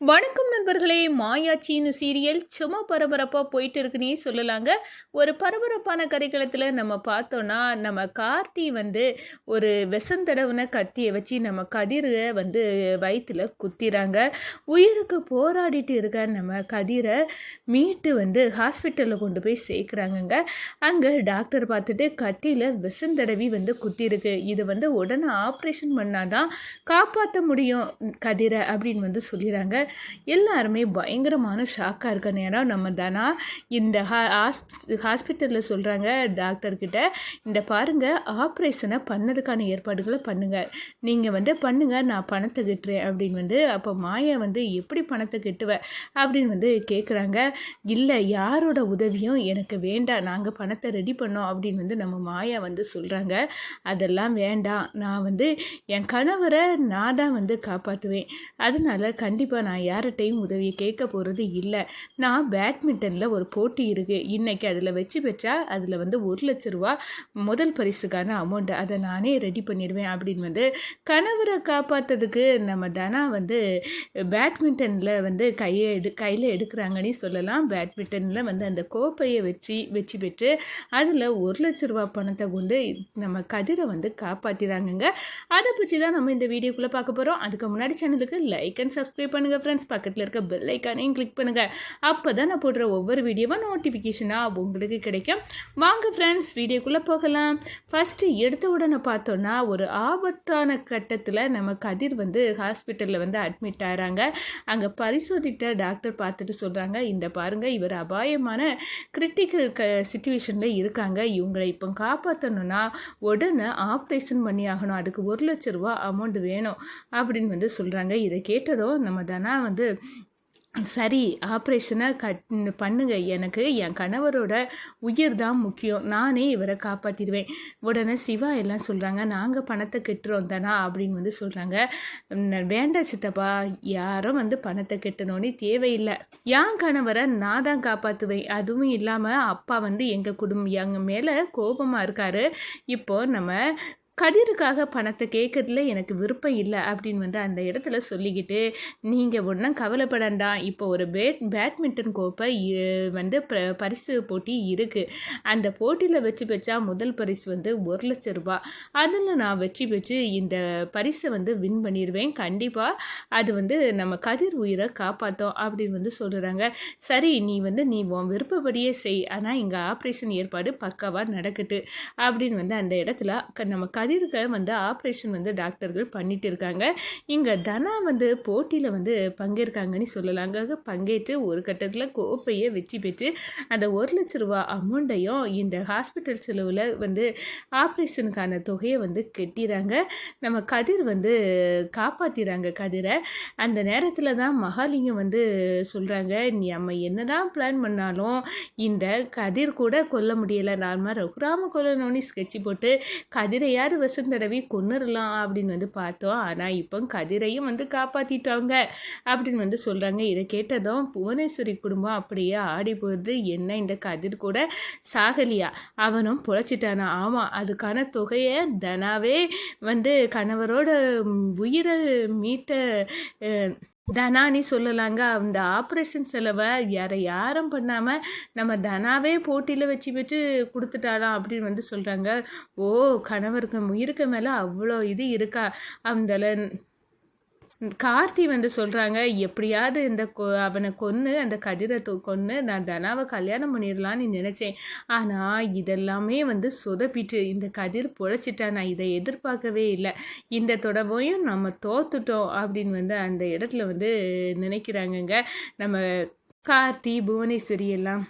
வணக்கம் நண்பர்களே மாயாச்சின்னு சீரியல் சும்மா பரபரப்பாக போயிட்டு இருக்குன்னே சொல்லலாங்க. ஒரு பரபரப்பான கதைக்களத்தில் நம்ம பார்த்தோன்னா நம்ம கார்த்தி வந்து ஒரு விசந்தடவுன கத்தியை வச்சு நம்ம கதிரை வந்து வயிற்றில் குத்திறாங்க. உயிருக்கு போராடிட்டு இருக்க நம்ம கதிரை மீட்டு வந்து ஹாஸ்பிட்டலில் கொண்டு போய் சேர்க்குறாங்கங்க. அங்கே டாக்டர் பார்த்துட்டு கத்தியில் விசந்தடவி வந்து குத்திருக்கு. இது வந்து உடனே ஆப்ரேஷன் பண்ணாதான் காப்பாற்ற முடியும் கதிரை அப்படின்னு வந்து சொல்லிடுறாங்க எல்லாருமே பயங்கரமான ஷாக்காக இருக்க நேரம் நம்ம தானா இந்த ஹாஸ் ஹாஸ்பிட்டலில் சொல்கிறாங்க டாக்டர்கிட்ட இந்த பாருங்கள் ஆப்ரேஷனை பண்ணதுக்கான ஏற்பாடுகளை பண்ணுங்கள் நீங்கள் வந்து பண்ணுங்கள் நான் பணத்தை கட்டுறேன் அப்படின்னு வந்து அப்போ மாயா வந்து எப்படி பணத்தை கிட்டுவ? அப்படின்னு வந்து கேட்குறாங்க இல்லை யாரோட உதவியும் எனக்கு வேண்டாம். நாங்கள் பணத்தை ரெடி பண்ணோம். அப்படின்னு வந்து நம்ம மாயா வந்து சொல்கிறாங்க அதெல்லாம் வேண்டாம். நான் வந்து என் கணவரை நான் தான் வந்து காப்பாற்றுவேன் அதனால் கண்டிப்பாக நான் யார்கிட்டையும் உதவியை கேட்க போகிறது இல்லை. நான் பேட்மிண்டனில் ஒரு போட்டி இருக்குது இன்றைக்கி அதில் வச்சு பெற்றா அதில் வந்து ஒரு லட்ச ரூபா முதல் பரிசுக்கான அமௌண்ட்டு அதை நானே ரெடி பண்ணிடுவேன் அப்படின்னு வந்து கணவரை காப்பாற்றுறதுக்கு நம்ம தனா வந்து பேட்மிண்டனில் வந்து கையை எடு கையில் எடுக்கிறாங்கன்னு சொல்லலாம். பேட்மிண்டனில் வந்து அந்த கோப்பையை வச்சு வச்சு பெற்று அதில் ஒரு லட்ச ரூபா பணத்தை கொண்டு நம்ம கதிரை வந்து காப்பாற்றிறாங்கங்க அதை பற்றி தான் நம்ம இந்த வீடியோக்குள்ளே பார்க்க போகிறோம் அதுக்கு முன்னாடி சேனலுக்கு லைக் அண்ட் சப்ஸ்கிரைப் பண்ணுங்கள் ஃப்ரெண்ட்ஸ் பக்கத்தில் இருக்க பெல் ஐக்கானையும் கிளிக் பண்ணுங்கள் அப்போ தான் நான் போடுற ஒவ்வொரு வீடியோவும் நோட்டிஃபிகேஷனாக உங்களுக்கு கிடைக்கும். வாங்க ஃப்ரெண்ட்ஸ் வீடியோக்குள்ளே போகலாம். ஃபஸ்ட்டு எடுத்த உடனே பார்த்தோன்னா ஒரு ஆபத்தான கட்டத்தில் நம்ம கதிர் வந்து ஹாஸ்பிட்டலில் வந்து அட்மிட் ஆகிறாங்க அங்கே பரிசோதித்த டாக்டர் பார்த்துட்டு சொல்கிறாங்க இந்த பாருங்கள் இவர் அபாயமான கிரிட்டிக்கல் க சுச்சுவேஷனில் இருக்காங்க. இவங்களை இப்போ காப்பாற்றணுன்னா உடனே ஆப்ரேஷன் பண்ணி ஆகணும். அதுக்கு ஒரு லட்ச ரூபா அமௌண்ட் வேணும். அப்படின்னு வந்து சொல்கிறாங்க இதை கேட்டதும் நம்ம தனா வந்து சரி ஆப்ரேஷனை கட் பண்ணுங்க. எனக்கு என் கணவரோட உயிர் தான் முக்கியம். நானே இவரை காப்பாற்றிடுவேன் உடனே சிவா எல்லாம் சொல்கிறாங்க நாங்கள் பணத்தை கெட்டுறோம் தானா? அப்படின்னு வந்து சொல்கிறாங்க வேண்டாம் சித்தப்பா யாரும் வந்து பணத்தை கெட்டணும்னு தேவையில்லை. என் கணவரை நான் தான் காப்பாற்றுவேன் அதுவும் இல்லாமல் அப்பா வந்து எங்கள் குடும்பம் எங்கள் மேலே கோபமாக இருக்கார். இப்போது நம்ம கதிருக்காக பணத்தை கேட்கறதுல எனக்கு விருப்பம் இல்லை அப்படின்னு வந்து அந்த இடத்துல சொல்லிக்கிட்டு நீங்கள் ஒன்றும் கவலைப்படண்டா. இப்போ ஒரு பேட் பேட்மிண்டன் கோப்பை வந்து பரிசு போட்டி இருக்குது அந்த போட்டியில் வச்சு வச்சா முதல் பரிசு வந்து ஒரு லட்ச ரூபா. அதில் நான் வச்சு வச்சு இந்த பரிசை வந்து வின் பண்ணிடுவேன் கண்டிப்பாக அது வந்து நம்ம கதிர் உயிரை காப்பாற்றும் அப்படின்னு வந்து சொல்கிறாங்க சரி நீ வந்து நீ உன் விருப்பப்படியே செய். ஆனால் இங்கே ஆப்ரேஷன் ஏற்பாடு பக்காவாக நடக்குது அப்படின்னு வந்து அந்த இடத்துல நம்ம கதிர் கதிர்க வந்து ஆப்ரேஷன் வந்து டாக்டர்கள் பண்ணிட்டு இருக்காங்க. இங்கே தனா வந்து போட்டியில் வந்து பங்கேற்காங்கன்னு சொல்லலாங்க பங்கேற்று ஒரு கட்டத்தில் கோப்பையை வெற்றி பெற்று அந்த ஒரு லட்ச ரூபா அமௌண்ட்டையும் இந்த ஹாஸ்பிட்டல் செலவில் வந்து ஆப்ரேஷனுக்கான தொகையை வந்து கட்டிடுறாங்க நம்ம கதிர் வந்து காப்பாற்றிறாங்க கதிரை. அந்த நேரத்தில் தான் மகாலிங்கம் வந்து சொல்கிறாங்க நம்ம என்ன தான் பிளான் பண்ணாலும் இந்த கதிர் கூட கொல்ல முடியலை. நார்மல் ரகுராம கொல்லணும்னு ஸ்கெட்சி போட்டு கதிரையாவது வருஷம் தடவை கொன்னுடலாம் அப்படின்னு வந்து பார்த்தோம். ஆனால் இப்போ கதிரையும் வந்து காப்பாற்றிட்டாங்க அப்படின்னு வந்து சொல்கிறாங்க இதை கேட்டதும் புவனேஸ்வரி குடும்பம் அப்படியே ஆடி போகுது என்ன இந்த கதிர் கூட சாகலியா? அவனும் பொழைச்சிட்டானா? ஆமாம் அதுக்கான தொகையை தனாவே வந்து கணவரோட உயிரை மீட்ட தனானி சொல்லலாங்க. அந்த ஆப்ரேஷன் செலவை யாரை யாரும் பண்ணாமல் நம்ம தனாவே போட்டியில் வச்சு வச்சு கொடுத்துட்டாலாம் அப்படின்னு வந்து சொல்கிறாங்க ஓ கணவருக்கு உயிருக்கு மேலே அவ்வளோ இது இருக்கா? அந்த கார்த்தி வந்து சொல்கிறாங்க எப்படியாவது இந்த கொ அவனை கொன்று அந்த கதிரை தூ கொன்று நான் தனாவை கல்யாணம் பண்ணிடலான்னு நினச்சேன். ஆனால் இதெல்லாமே வந்து சொதப்பிட்டு இந்த கதிர் பொழைச்சிட்டா நான் இதை எதிர்பார்க்கவே இல்லை. இந்த தொடர்பையும் நம்ம தோத்துட்டோம் அப்படின்னு வந்து அந்த இடத்துல வந்து நினைக்கிறாங்கங்க. நம்ம கார்த்தி புவனேஸ்வரி எல்லாம்.